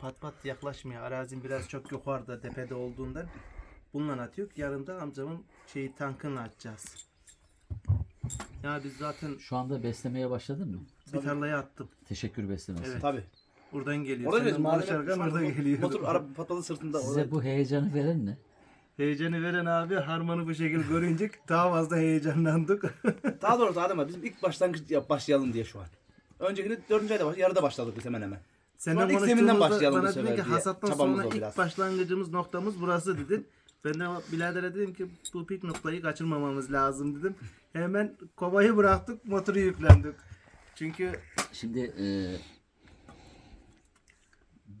pat pat yaklaşmıyor. Arazim biraz çok yukarıda tepede olduğundan bununla atıyor. Yarın da amcamın şeyi tankını atacağız. Ya biz zaten Şu anda beslemeye başladın mı? bir tarlaya attım. Teşekkür beslemesi. Evet. Tabii. Buradan geliyor. Orada Senden konuşarken orada geliyor. motor araba patladı sırtında. Size Orada- bu heyecanı veren ne? Heyecanı veren abi harmanı bu şekilde görünce daha fazla heyecanlandık. Daha doğrusu Adem abi bizim ilk başlangıç yap başlayalım diye şu an. Öncekinde dördüncü ayda baş, yarıda başladık biz hemen hemen. Senden ilk zeminden başlayalım bu bana dedin sefer ki diye. hasattan Çabamız sonra o ilk biraz. başlangıcımız noktamız burası dedin. Ben de biradere dedim ki bu pik noktayı kaçırmamamız lazım dedim. Hemen kovayı bıraktık motoru yüklendik. Çünkü Şimdi e,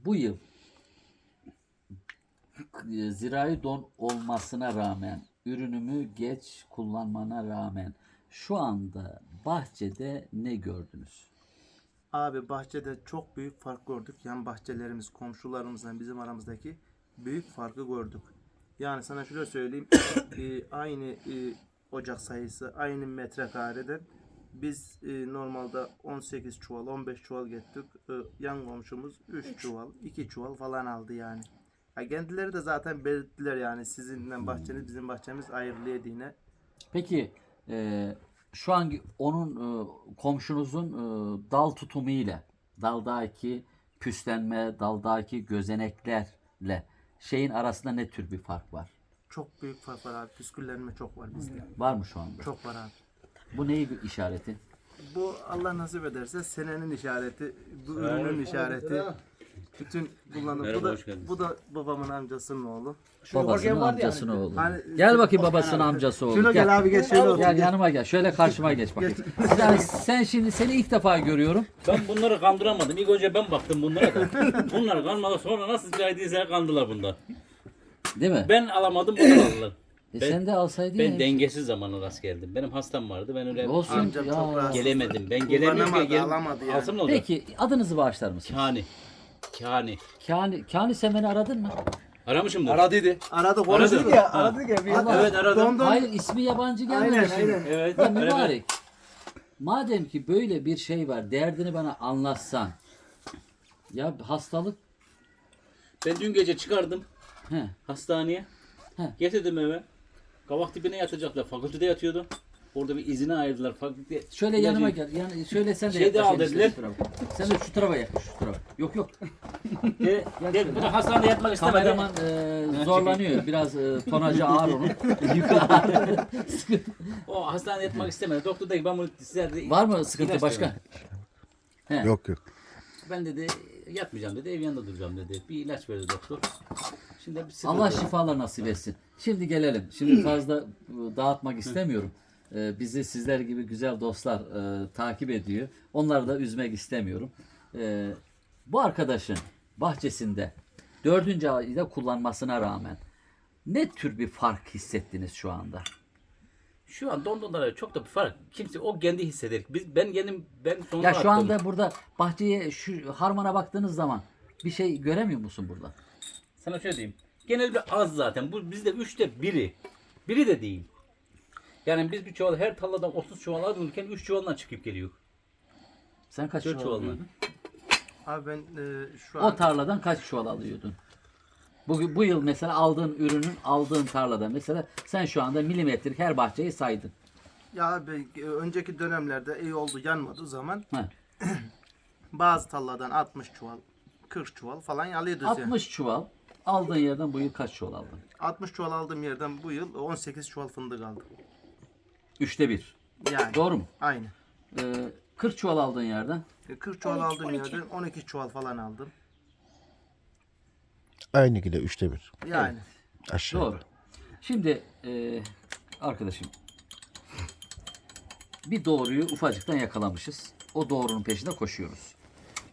bu yıl e, zirai don olmasına rağmen ürünümü geç kullanmana rağmen şu anda bahçede ne gördünüz? Abi bahçede çok büyük fark gördük. Yan bahçelerimiz komşularımızdan bizim aramızdaki büyük farkı gördük. Yani sana şöyle söyleyeyim. e, aynı e, ocak sayısı aynı metrekareden biz e, normalde 18 çuval 15 çuval getirdik. E, yan komşumuz 3 çuval 2 çuval falan aldı yani. Ha, kendileri de zaten belirttiler yani sizinle bahçeniz bizim bahçemiz ayrılıyordığını. Peki e, şu an onun e, komşunuzun e, dal tutumu ile daldaki püslenme, daldaki gözeneklerle şeyin arasında ne tür bir fark var? Çok büyük fark var abi. Püsküllenme çok var bizde. Var mı şu anda? Çok var abi. Bu neyi bir işareti? Bu Allah nasip ederse senenin işareti, bu ürünün işareti. Bütün kullanım. Bu Merhaba, da, hoş geldiniz. bu da babamın amcasının oğlu. Babasının amcasının oğlu. Hani- Gel bakayım babasının amcası oğlu. Şuna gel abi geç şöyle otur. Gel yanıma gel. Şöyle karşıma geç bakayım. Yani sen şimdi seni ilk defa görüyorum. Ben bunları kandıramadım. İlk önce ben baktım bunlara da. Bunlar kanmadı sonra nasıl caydıysa kandılar bunlar. Değil mi? Ben alamadım bunlar aldılar. E ben- sen de alsaydın Ben ya. dengesiz zamana rast geldim. Benim hastam vardı. Ben öyle Olsun Amcam çok ya. rahatsız. gelemedim. Ben ki Kullanamadı, alamadı yani. Alsam ne olacak? Peki adınızı bağışlar mısın? Kani. Kani. Kani, Kani sen beni aradın mı? Aramışımdır. Aradıydı. Aradık konuştuk ya. Aradık ya. Bir Allah- Evet aradım. Dondum. Hayır ismi yabancı Aynen gelmemiş. aynen. Evet. Ya mübarek. Madem ki böyle bir şey var, derdini bana anlatsan. Ya hastalık Ben dün gece çıkardım he, hastaneye. He. Getirdim eve. Kavak dibine yatacaklar. Fakültede yatıyordu. Orada bir izine ayırdılar. Fakülte şöyle İlacı- yanıma gel. Yani şöyle sen de Şeyde yaklaş al enişte dediler. şu tarafa. Sen de şu tarafa yaklaş şu tarafa. Yok yok. De, de, bu da hastanede yatmak istemedi. Kameraman e, zorlanıyor. Biraz e, tonajı ağır onun. Yukarı ağır. Sıkıntı. O hastanede yatmak istemedi. Doktor dedi ki ben bunu size de Var mı sıkıntı İlaç başka? verin. Yok yok. Ben dedi yatmayacağım dedi. Ev yanında duracağım dedi. Bir ilaç verdi doktor. Şimdi bir sıkıntı Allah şifalar nasip etsin. Şimdi gelelim. Şimdi fazla e, dağıtmak istemiyorum. E, bizi sizler gibi güzel dostlar e, takip ediyor. Onları da üzmek istemiyorum. E, bu arkadaşın bahçesinde dördüncü ayda kullanmasına rağmen ne tür bir fark hissettiniz şu anda? Şu an dondonlara çok da bir fark. Kimse o kendi hisseder. Biz ben kendim ben sonra Ya şu anda burada bahçeye şu harmana baktığınız zaman bir şey göremiyor musun burada? sana şöyle diyeyim. Genel bir az zaten. Bu bizde üçte biri. Biri de değil. Yani biz bir çuval her tarladan 30 çuval alırken 3 çuvaldan çıkıp geliyor. Sen kaç 4 çuval çuvaldan. alıyordun? Abi ben e, şu O an tarladan kaç çuval alıyordun? Bu, bu yıl mesela aldığın ürünün aldığın tarlada mesela sen şu anda milimetrik her bahçeyi saydın. ya abi e, önceki dönemlerde iyi oldu yanmadığı zaman bazı talladan 60 çuval 40 çuval falan alıyorduk yani. 60 çuval aldığın yerden bu yıl kaç çuval aldın? 60 çuval aldığım yerden bu yıl 18 çuval fındık aldım. Üçte bir. Yani. Doğru mu? Aynı. Ee, 40 çuval aldığın yerden E, 40 çuval aldığım yerden 12 çuval falan aldım. Aynı gide üçte bir. Yani. Aşağı. Doğru. Şimdi e, arkadaşım bir doğruyu ufacıktan yakalamışız. O doğrunun peşinde koşuyoruz.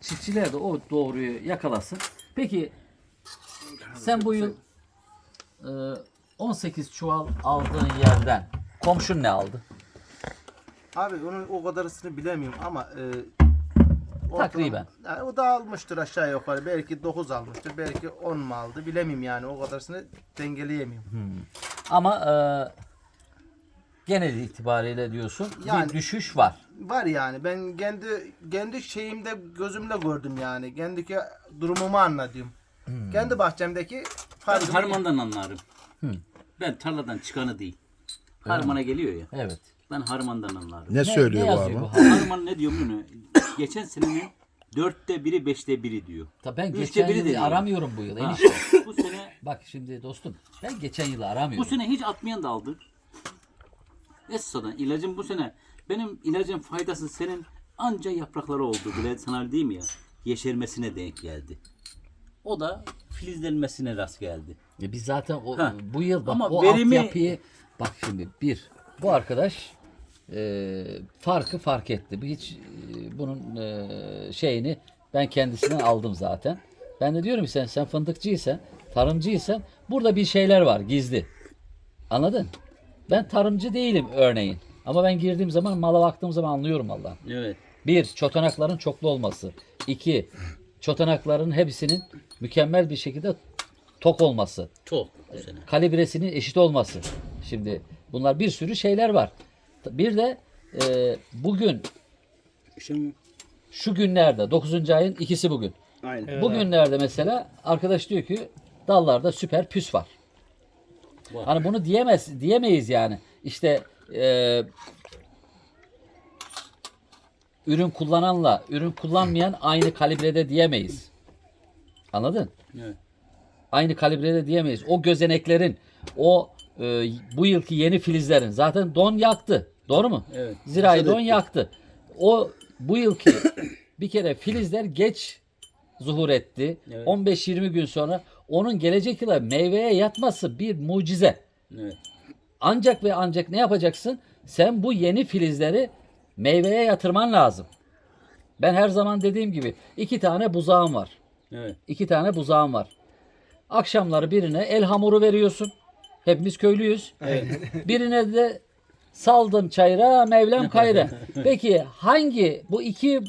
Çiftçiler de o doğruyu yakalasın. Peki sen bu yıl e, 18 çuval aldığın yerden komşun ne aldı? Abi onun o kadarısını bilemiyorum ama e, ortalama- Takriben. Yani o da almıştır aşağı yukarı. Belki 9 almıştır. Belki 10 mu aldı bilemiyorum yani. O kadarısını dengeleyemiyorum. Ama e, genel itibariyle diyorsun Yani- bir düşüş var. var yani. Ben kendi kendi şeyimde gözümle gördüm yani. Kendiki durumumu anladım. Kendi bahçemdeki Ben farkı. harmandan anlarım. Ben tarladan çıkanı değil. Harmana geliyor ya. Evet. Ben harmandan anlarım. Ne, söylüyor bu yazıyor abi? harman? Harman ne diyor bunu? Geçen senenin dörtte biri beşte biri diyor. Tabii ben Üçte geçen biri yılı de değil. aramıyorum bu yıl Ha, enişte. bu sene Bak şimdi dostum ben geçen yılı bu aramıyorum. sene hiç atmayan da aldı. Esas'dan ilacın bu sene benim ilacın faydası senin anca yaprakları oldu. Bile sana diyeyim ya. Yeşermesine denk geldi. O da filizlenmesine rast geldi. E biz zaten o, Ha. bu yıl bak Ama o verimi- altyapıyı bak şimdi bir bu arkadaş e, farkı fark etti. Bu hiç e, bunun e, şeyini ben kendisinden aldım zaten. Ben de diyorum ki sen sen fındıkçıysan, tarımcıysan burada bir şeyler var gizli. Anladın? Ben tarımcı değilim örneğin. Ama ben girdiğim zaman mala baktığım zaman anlıyorum Allah. Evet. Bir, çotanakların çoklu olması. İki, çotanakların hepsinin mükemmel bir şekilde tok olması. Çok bu sene. Kalibresinin eşit olması. Şimdi bunlar bir sürü şeyler var. Bir de e, bugün Şimdi şu günlerde 9. ayın ikisi bugün. aynen. Bugünlerde mesela arkadaş diyor ki dallarda süper püs var. Var. Hani bunu diyemez diyemeyiz yani. İşte e, ürün kullananla ürün kullanmayan aynı kalibrede diyemeyiz. Anladın? Evet. Aynı kalibrede diyemeyiz. O gözeneklerin, o e, bu yılki yeni filizlerin zaten don yaktı. Doğru mu? Evet. Zirai don yaktı. O bu yılki bir kere filizler geç zuhur etti. Evet. 15-20 gün sonra onun gelecek yıla meyveye yatması bir mucize. Evet. Ancak ve ancak ne yapacaksın? Sen bu yeni filizleri meyveye yatırman lazım. Ben her zaman dediğim gibi iki tane buzağım var. Evet. İki tane buzağım var. Akşamları birine el hamuru veriyorsun. Hepimiz köylüyüz. Birine de saldım çayıra mevlem kayra. Peki hangi bu iki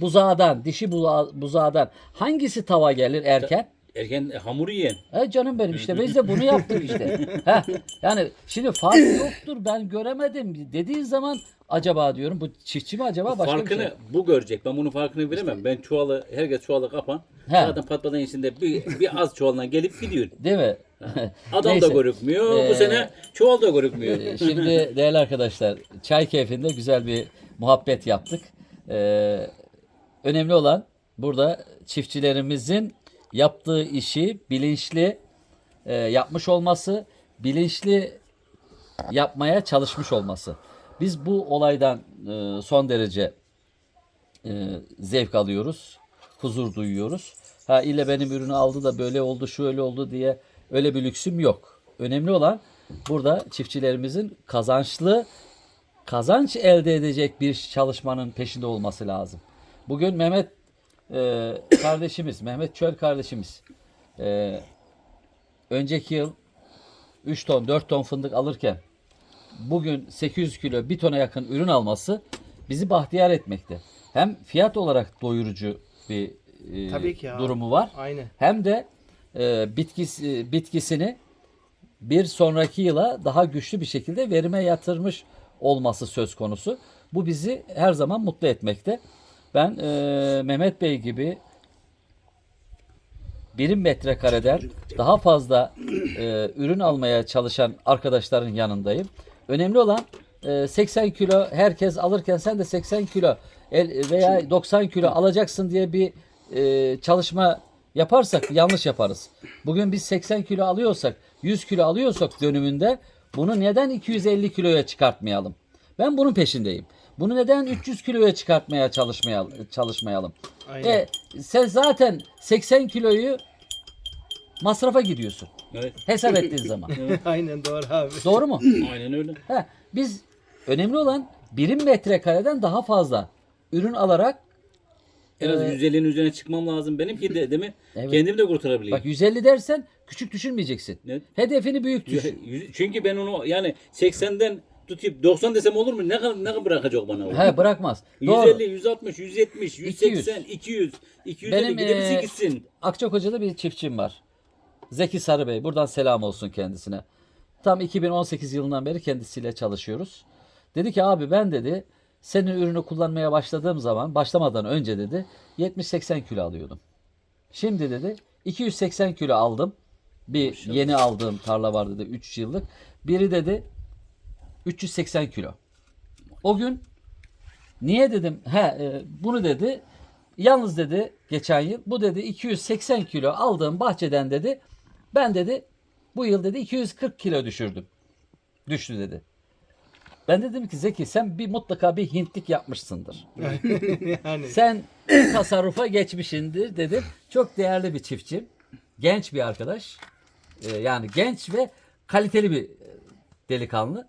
buzağdan, dişi buza- buzağdan hangisi tava gelir erken? Erken hamuru yiyen. E canım benim işte biz de bunu yaptık işte. Heh, yani şimdi fark yoktur ben göremedim dediğin zaman acaba diyorum bu çiftçi mi acaba başka farkını bir şey? bu görecek. Ben bunun farkını veremem. Ben çuvalı, herkes çuvalı kapan. He. Zaten patladan içinde bir, bir az çuvaldan gelip gidiyor. Değil mi? Adam da Neyse. görükmüyor. Ee, bu sene çuval da görükmüyor. Ee, Şimdi değerli arkadaşlar çay keyfinde güzel bir muhabbet yaptık. Ee, önemli olan burada çiftçilerimizin yaptığı işi bilinçli e, yapmış olması, bilinçli yapmaya çalışmış olması. Biz bu olaydan e, son derece e, zevk alıyoruz, huzur duyuyoruz. Ha ile benim ürünü aldı da böyle oldu, şöyle oldu diye öyle bir lüksüm yok. Önemli olan burada çiftçilerimizin kazançlı kazanç elde edecek bir çalışmanın peşinde olması lazım. Bugün Mehmet e, kardeşimiz, Mehmet Çöl kardeşimiz e, önceki yıl 3 ton, 4 ton fındık alırken bugün 800 kilo, 1 tona yakın ürün alması bizi bahtiyar etmekte. Hem fiyat olarak doyurucu bir e, Tabii ki ya. durumu var. Aynen. Hem de e, bitkisi, bitkisini bir sonraki yıla daha güçlü bir şekilde verime yatırmış olması söz konusu. Bu bizi her zaman mutlu etmekte. Ben e, Mehmet Bey gibi birim metrekareden daha fazla e, ürün almaya çalışan arkadaşların yanındayım. Önemli olan e, 80 kilo herkes alırken sen de 80 kilo veya 90 kilo alacaksın diye bir e, çalışma yaparsak yanlış yaparız. Bugün biz 80 kilo alıyorsak 100 kilo alıyorsak dönümünde bunu neden 250 kiloya çıkartmayalım? Ben bunun peşindeyim. Bunu neden 300 kiloya çıkartmaya çalışmayalım? çalışmayalım? Aynen. E, sen zaten 80 kiloyu masrafa gidiyorsun. Evet. Hesap ettiğin zaman. Aynen doğru abi. Doğru mu? Aynen öyle. Heh, biz önemli olan birim metrekareden daha fazla ürün alarak En az Ee, 150'nin üzerine çıkmam lazım. Benimki de değil mi? Evet. Kendimi de kurtarabileyim. bak 150 dersen küçük düşünmeyeceksin. Evet. Hedefini büyük düşün. Yüz- Çünkü ben onu yani 80'den tutup 90 desem olur mu? Ne kadar ne kadar bırakacak bana o? He bırakmaz. 150, Doğru. 160, 170, 180, 200, 250 Benim, gidebilse eee, gitsin. Akçakoca'da bir çiftçim var. Zeki Sarıbey. Buradan selam olsun kendisine. Tam 2018 yılından beri kendisiyle çalışıyoruz. Dedi ki abi ben dedi senin ürünü kullanmaya başladığım zaman başlamadan önce dedi 70-80 kilo alıyordum. Şimdi dedi 280 kilo aldım. Bir yeni aldığım tarla var dedi 3 yıllık. Biri dedi 380 kilo. O gün niye dedim he e, bunu dedi yalnız dedi geçen yıl bu dedi 280 kilo aldığım bahçeden dedi ben dedi bu yıl dedi 240 kilo düşürdüm. Düştü dedi. Ben dedim ki Zeki sen bir mutlaka bir hintlik yapmışsındır. yani Sen tasarrufa geçmişindir dedim. Çok değerli bir çiftçi. Genç bir arkadaş. Ee, yani genç ve kaliteli bir e, delikanlı.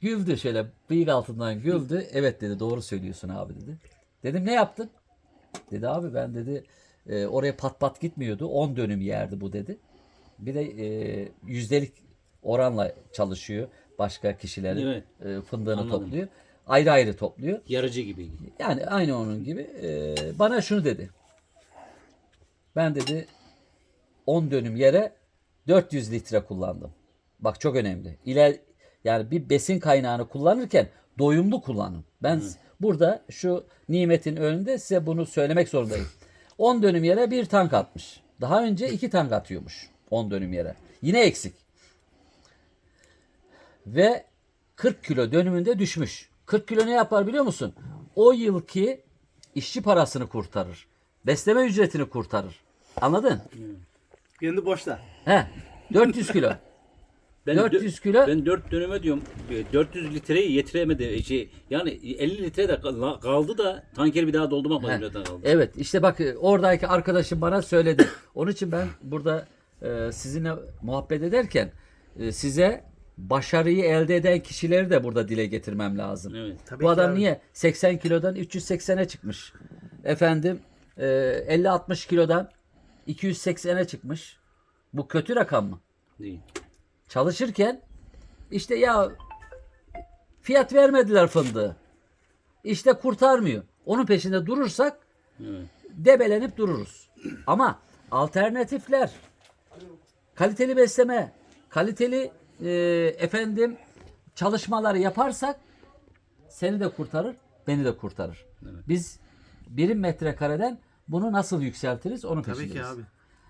Güldü şöyle bıyık altından güldü. Evet dedi doğru söylüyorsun abi dedi. Dedim ne yaptın? Dedi abi ben dedi e, oraya pat pat gitmiyordu. 10 dönüm yerdi bu dedi. Bir de e, yüzdelik oranla çalışıyor başka kişilerin Evet. e, fındığını Anladım. topluyor. Ayrı ayrı topluyor. Yarıcı gibi. Yani aynı onun gibi. Ee, bana şunu dedi. Ben dedi 10 dönüm yere 400 litre kullandım. Bak çok önemli. İler yani bir besin kaynağını kullanırken doyumlu kullanın. Ben s- burada şu nimetin önünde size bunu söylemek zorundayım. 10 dönüm yere bir tank atmış. Daha önce 2 tank atıyormuş 10 dönüm yere. Yine eksik ve 40 kilo dönümünde düşmüş. 40 kilo ne yapar biliyor musun? O yılki işçi parasını kurtarır. Besleme ücretini kurtarır. Anladın? Kendi boşta. He. 400 kilo. Ben 400 dö- kilo. Ben 4 dönüme diyorum. e, 400 litreyi yetiremedi. Şey, yani 50 litre de kal- kaldı da tanker bir daha doldurmak mecburiyetten kaldı. Evet işte bak e, oradaki arkadaşım bana söyledi. Onun için ben burada e, sizinle muhabbet ederken e, size başarıyı elde eden kişileri de burada dile getirmem lazım. Evet. Tabii Bu ki adam abi. niye 80 kilodan 380'e çıkmış? Efendim e, 50-60 kilodan 280'e çıkmış. Bu kötü rakam mı? Değil. Çalışırken işte ya fiyat vermediler fındığı. İşte kurtarmıyor. Onun peşinde durursak Evet. debelenip dururuz. Ama alternatifler, kaliteli besleme, kaliteli e, efendim çalışmaları yaparsak seni de kurtarır, beni de kurtarır. Biz birim metrekareden bunu nasıl yükseltiriz onun tabii peşindeyiz. ki abi.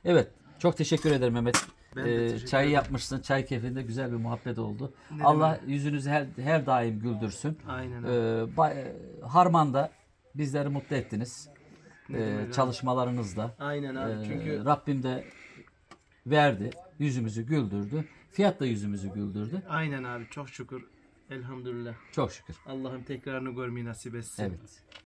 Evet. Çok teşekkür ederim Mehmet. Ben Ee, teşekkür çayı ederim. yapmışsın. Çay keyfinde güzel bir muhabbet oldu. Ne Allah yüzünüzü her, her daim güldürsün. Aynen Ee, ba- Harman'da bizleri mutlu ettiniz. Ee, demek abi. çalışmalarınızla. Aynen abi. Ee, Çünkü Rabbim de verdi. Yüzümüzü güldürdü. Fiyat da yüzümüzü güldürdü. aynen abi çok şükür. Elhamdülillah. Çok şükür. Allah'ım tekrarını görmeyi nasip etsin. Evet.